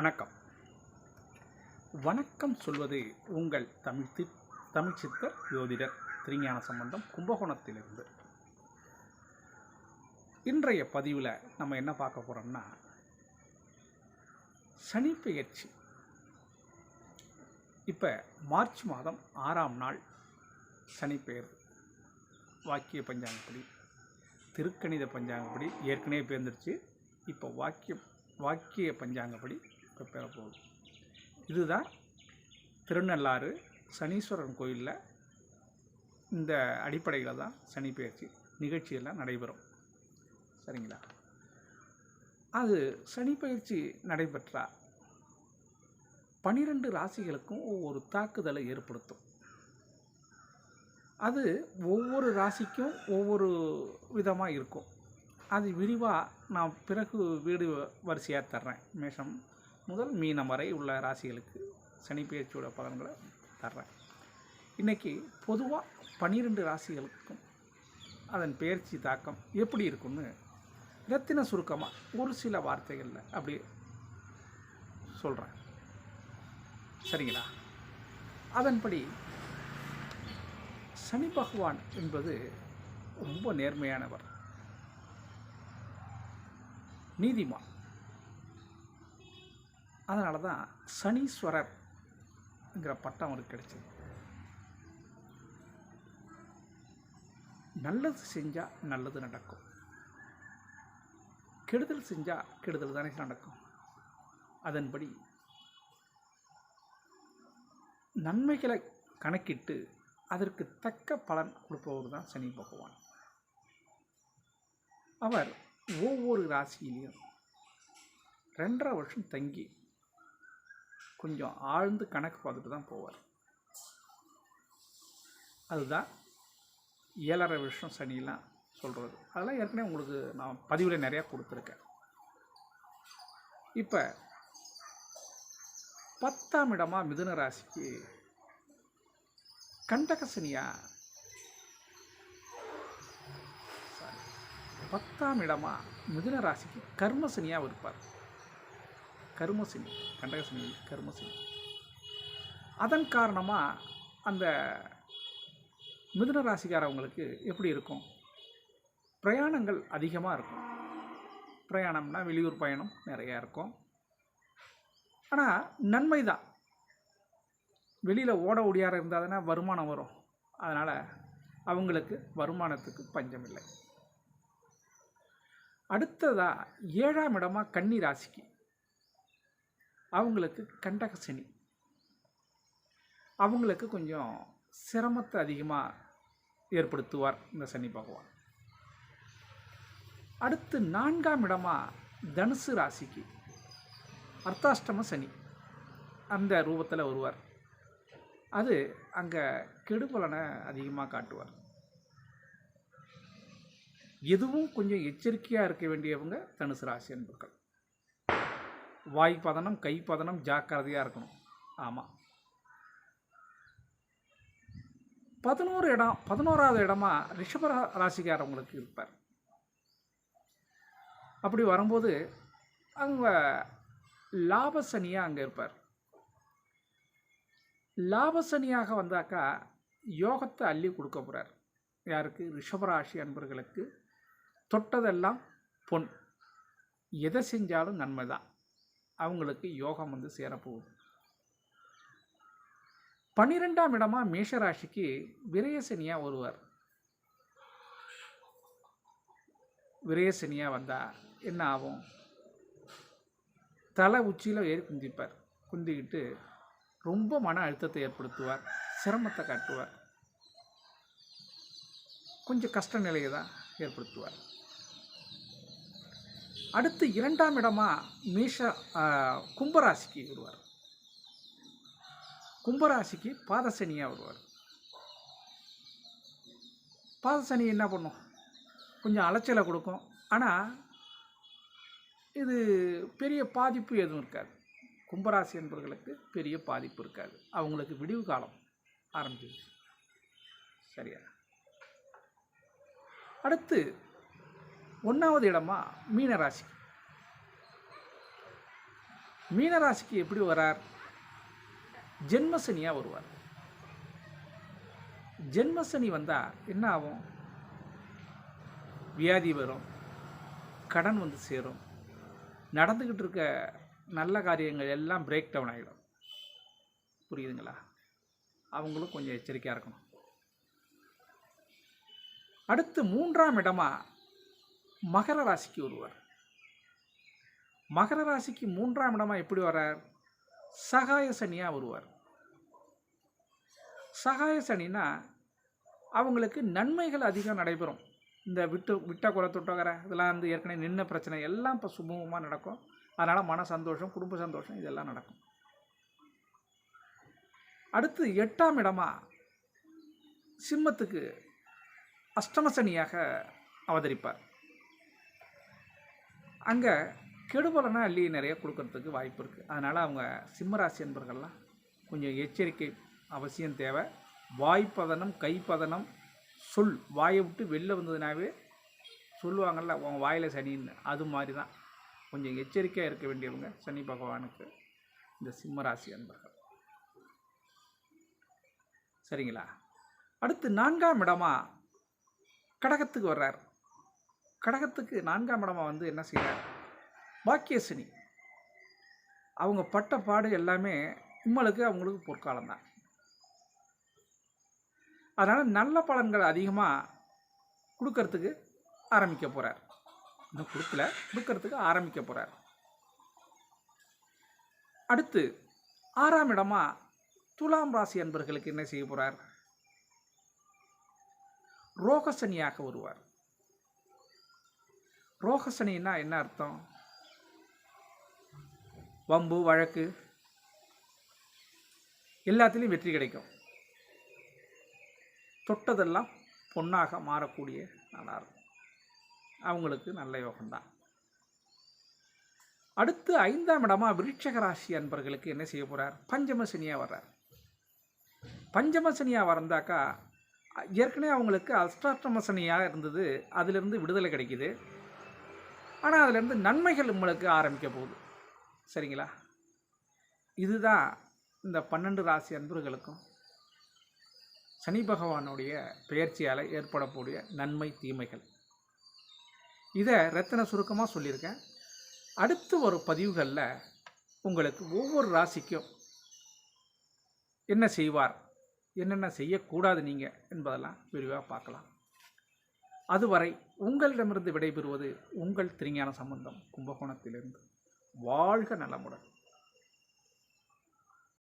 வணக்கம். வணக்கம் சொல்வது உங்கள் தமிழ் தி தமிழ் சித்தர் ஜோதிடர் திருஞான சம்பந்தம் கும்பகோணத்திலிருந்து. இன்றைய பதிவில் நம்ம என்ன பார்க்க போகிறோம்னா சனி பெயர்ச்சி. இப்போ மார்ச் மாதம் ஆறாம் நாள் சனி பெயர் வாக்கிய பஞ்சாங்கப்படி திருக்கணித பஞ்சாங்கப்படி ஏற்கனவே பேர்ந்துருச்சு. இப்போ வாக்கிய வாக்கிய பஞ்சாங்கப்படி இப்போ பெறப்போகுது. இதுதான் திருநள்ளாறு சனீஸ்வரன் கோயிலில் இந்த அடிப்படையில் தான் சனி பயிற்சி நிகழ்ச்சியெல்லாம் நடைபெறும். சரிங்களா? அது சனி பயிற்சி நடைபெற்றா பனிரெண்டு ராசிகளுக்கும் ஒவ்வொரு தாக்குதலை ஏற்படுத்தும். அது ஒவ்வொரு ராசிக்கும் ஒவ்வொரு விதமாக இருக்கும். அது விரிவாக நான் பிறகு வீடு வரிசையாக தர்றேன். மேஷம் முதல் மீனம் வரை உள்ள ராசிகளுக்கு சனி பயிற்சியோட பலன்களை தர்றேன். இன்றைக்கி பொதுவாக பன்னிரெண்டு ராசிகளுக்கும் அதன் பெயர்ச்சி தாக்கம் எப்படி இருக்கும்னு ரத்தின சுருக்கமாக ஒரு சில வார்த்தைகளில் அப்படி சொல்கிறேன் சரிங்களா? அதன்படி சனி பகவான் என்பது ரொம்ப நேர்மையானவர். நீதிமான். அதனால தான் சனீஸ்வரர்ங்கிற பட்டம் அவருக்கு கிடைச்சது. நல்லது செஞ்சால் நல்லது நடக்கும். கெடுதல் செஞ்சால் கெடுதல் தானே நடக்கும். அதன்படி நன்மைகளை கணக்கிட்டு அதற்கு தக்க பலன் கொடுப்பவர் தான் சனி பகவான். அவர் ஒவ்வொரு ராசியிலையும் ரெண்டரை வருஷம் தங்கி கொஞ்சம் ஆழ்ந்து கணக்கு பார்த்துட்டு தான் போவார். அதுதான் ஏழரை வருஷம் சனிலாம் சொல்கிறது அதெல்லாம் ஏற்கனவே உங்களுக்கு நான் பதிவில் நிறையா கொடுத்துருக்கேன். இப்போ பத்தாம் இடமாக மிதுன ராசிக்கு கண்டகசனியா சாரி பத்தாம் இடமாக மிதுன ராசிக்கு கர்மசனியாக இருப்பார். கருமசினி கண்டகசனி கருமசினி. அதன் காரணமாக அந்த மிதுன ராசிக்காரவங்களுக்கு எப்படி இருக்கும்? பிரயாணங்கள் அதிகமாக இருக்கும். பிரயாணம்னா வெளியூர் பயணம் நிறையா இருக்கும். ஆனால் நன்மை தான் வெளியில் ஓட ஒடியார இருந்தால் தானே வருமானம் வரும். அதனால் அவங்களுக்கு வருமானத்துக்கு பஞ்சம் இல்லை அடுத்ததாக ஏழாம் இடமாக கன்னி ராசிக்கு. அவங்களுக்கு கண்டக சனி. அவங்களுக்கு கொஞ்சம் சிரமத்தை அதிகமாக ஏற்படுத்துவார் இந்த சனி பகவான். அடுத்து நான்காம் இடமாக தனுசு ராசிக்கு. அர்த்தாஷ்டம சனி. அந்த ரூபத்தில் வருவார். அது அங்கே கெடுபலனை அதிகமாக காட்டுவார். எதுவும் கொஞ்சம் எச்சரிக்கையாக இருக்க வேண்டியவங்க தனுசு ராசி என்பர்கள் வாய் பதனம் கை பதனம் ஜாக்கிரதையாக இருக்கணும். ஆமாம் பதினோரு இடம் பதினோராவது இடமா ரிஷப ராசிக்காரவங்களுக்கு இருப்பார். அப்படி வரும்போது அவங்க லாபசனியாக அங்கே இருப்பார். லாபசனியாக வந்தாக்கா யோகத்தை அள்ளி கொடுக்க போகிறார் யாருக்கு? ரிஷபராசி அன்பர்களுக்கு. தொட்டதெல்லாம் பொன். எதை செஞ்சாலும் நன்மை தான் அவங்களுக்கு யோகம் வந்து சேரப்போகுது. பன்னிரெண்டாம் இடமா மேஷராசிக்கு விரயசனியாக வருவார் விரயசனியாக வந்தால் என்ன ஆகும்? தலை உச்சியில் ஏறி குந்திப்பார். குந்திக்கிட்டு ரொம்ப மன அழுத்தத்தை ஏற்படுத்துவார். சிரமத்தை காட்டுவார். கொஞ்சம் கஷ்ட நிலையை தான் ஏற்படுத்துவார். அடுத்து இரண்டாம் இடமாக மேஷ கும்பராசிக்கு வருவார். கும்பராசிக்கு பாதசனியாக வருவார். பாதசனி என்ன பண்ணும்? கொஞ்சம் அலைச்சலை கொடுக்கும். ஆனால் இது பெரிய பாதிப்பு எதுவும் இருக்காது. கும்பராசி என்பவர்களுக்கு பெரிய பாதிப்பு இருக்காது. அவங்களுக்கு விடிவு காலம் ஆரம்பிச்சிருச்சு. சரியா? அடுத்து ஒன்றாவது இடமா? மீனராசி மீனராசிக்கு எப்படி வரார்? ஜென்மசனியாக வருவார். ஜென்மசனி வந்தால் என்ன ஆகும்? வியாதி வரும். கடன் வந்து சேரும். நடந்துக்கிட்டு இருக்க நல்ல காரியங்கள் எல்லாம் பிரேக் டவுன் ஆகிடும் புரியுதுங்களா? அவங்களும் கொஞ்சம் எச்சரிக்கையாக இருக்கணும். அடுத்து மூன்றாம் இடமாக மகர ராசிக்கு வருவார் மகர ராசிக்கு மூன்றாம் இடமா எப்படி வர்றார்? சகாய சனியாக வருவார். சகாய சனினா அவங்களுக்கு நன்மைகள் அதிகம் நடைபெறும். இந்த விட்டு விட்ட குறை தொட்டகரை இதெல்லாம் வந்து ஏற்கனவே நின்ன பிரச்சனை எல்லாம் இப்போ சுமூகமாக நடக்கும். அதனால் மன சந்தோஷம் குடும்ப சந்தோஷம் இதெல்லாம் நடக்கும். அடுத்து எட்டாம் இடமா சிம்மத்துக்கு அஷ்டமசனியாக அவதரிப்பார். அங்கே கெடுபலனா அள்ளி நிறைய கொடுக்கறதுக்கு வாய்ப்பு இருக்குது அதனால் அவங்க சிம்மராசி என்பர்கள்லாம் கொஞ்சம் எச்சரிக்கை அவசியம் தேவை. வாய்ப்பதனம் கைப்பதனம் சொல். வாயை விட்டு வெளில வந்ததுனாவே சொல்லுவாங்கள்ல உன் வாயில் சனின்னு. அது மாதிரி தான் கொஞ்சம் எச்சரிக்கையாக இருக்க வேண்டியவங்க சனி பகவானுக்கு இந்த சிம்மராசி அன்பர்கள். சரிங்களா? அடுத்து நான்காம் இடமா கடகத்துக்கு வர்றார். கடகத்துக்கு நான்காம் இடமாக வந்து என்ன செய்கிறார் பாக்கியசினி. அவங்க பட்ட பாடு எல்லாமே இம்மளுக்கு அவங்களுக்கு பொற்காலம் தான். அதனால் நல்ல பலன்கள் அதிகமாக கொடுக்கறதுக்கு ஆரம்பிக்க போகிறார் இன்னும் கொடுக்கல கொடுக்கறதுக்கு ஆரம்பிக்க போகிறார் அடுத்து ஆறாம் இடமா துலாம் ராசி அன்பர்களுக்கு என்ன செய்ய போகிறார் ரோகசனியாக வருவார். ரோகசனின்னா என்ன அர்த்தம்? வம்பு வழக்கு. எல்லாத்துலேயும் வெற்றி கிடைக்கும். தொட்டதெல்லாம் பொன்னாக மாறக்கூடிய நல்லா இருக்கும் அவங்களுக்கு நல்ல யோகம்தான். அடுத்து ஐந்தாம் இடமா விருட்சக ராசி அன்பர்களுக்கு என்ன செய்ய போகிறார் பஞ்சம சனியாக வர்றார். பஞ்சம சனியாக வந்தாக்கா ஏற்கனவே அவங்களுக்கு அஷ்டாஷ்டம சனியாக இருந்தது. அதிலிருந்து விடுதலை கிடைக்குது. ஆனால் அதுலேருந்து நன்மைகள் உங்களுக்கு ஆரம்பிக்க போகுது. சரிங்களா? இதுதான் இந்த பன்னெண்டு ராசி அன்பர்களுக்கும் சனி பகவானுடைய பெயர்ச்சியால் ஏற்படக்கூடிய நன்மை தீமைகள். இதை ரத்தின சுருக்கமாக சொல்லியிருக்கேன். அடுத்து ஒரு பதிவுகளில் உங்களுக்கு ஒவ்வொரு ராசிக்கும் என்ன செய்வார் என்னென்ன செய்யக்கூடாது நீங்கள் என்பதெல்லாம் விரிவாக பார்க்கலாம். அதுவரை உங்களிடமிருந்து விடைபெறுவது உங்கள் திருஞான சம்பந்தம் கும்பகோணத்திலிருந்து. வாழ்க நலமுடன்.